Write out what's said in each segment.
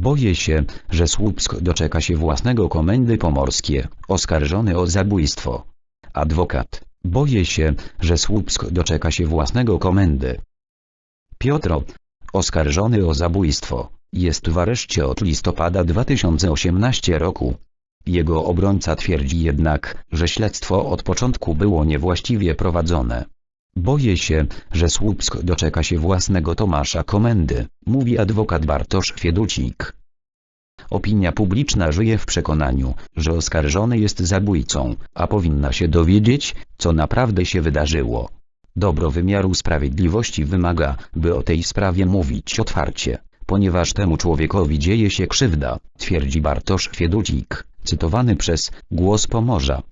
Boję się, że Słupsk doczeka się własnego komendy pomorskie, oskarżony o zabójstwo. Adwokat. Boję się, że Słupsk doczeka się własnego komendy. Piotro. Oskarżony o zabójstwo. Jest w areszcie od listopada 2018 roku. Jego obrońca twierdzi jednak, że śledztwo od początku było niewłaściwie prowadzone. Boję się, że Słupsk doczeka się własnego Tomasza Komendy, mówi adwokat Bartosz Fieducik. Opinia publiczna żyje w przekonaniu, że oskarżony jest zabójcą, a powinna się dowiedzieć, co naprawdę się wydarzyło. Dobro wymiaru sprawiedliwości wymaga, by o tej sprawie mówić otwarcie, ponieważ temu człowiekowi dzieje się krzywda, twierdzi Bartosz Fieducik, cytowany przez Głos Pomorza.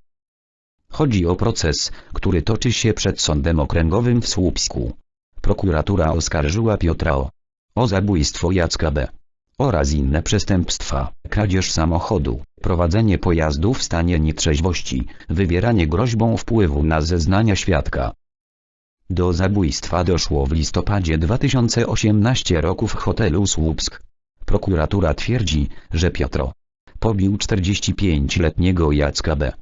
Chodzi o proces, który toczy się przed Sądem Okręgowym w Słupsku. Prokuratura oskarżyła Piotra o, o zabójstwo Jacka B. oraz inne przestępstwa, kradzież samochodu, prowadzenie pojazdu w stanie nietrzeźwości, wywieranie groźbą wpływu na zeznania świadka. Do zabójstwa doszło w listopadzie 2018 roku w hotelu Słupsk. Prokuratura twierdzi, że Piotro pobił 45-letniego Jacka B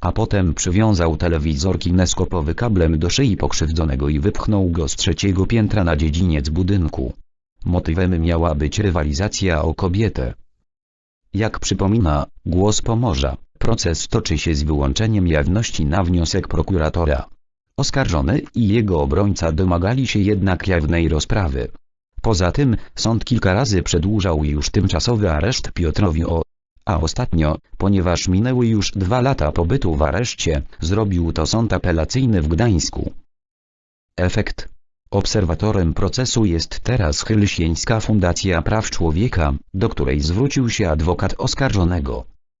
a potem przywiązał telewizor kineskopowy kablem do szyi pokrzywdzonego i wypchnął go z trzeciego piętra na dziedziniec budynku. Motywem miała być rywalizacja o kobietę. Jak przypomina Głos Pomorza, proces toczy się z wyłączeniem jawności na wniosek prokuratora. Oskarżony i jego obrońca domagali się jednak jawnej rozprawy. Poza tym, sąd kilka razy przedłużał już tymczasowy areszt Piotrowi O. A ostatnio, ponieważ minęły już dwa lata pobytu w areszcie, zrobił to sąd apelacyjny w Gdańsku. Efekt. Obserwatorem procesu jest teraz Helsińska Fundacja Praw Człowieka, do której zwrócił się adwokat oskarżonego.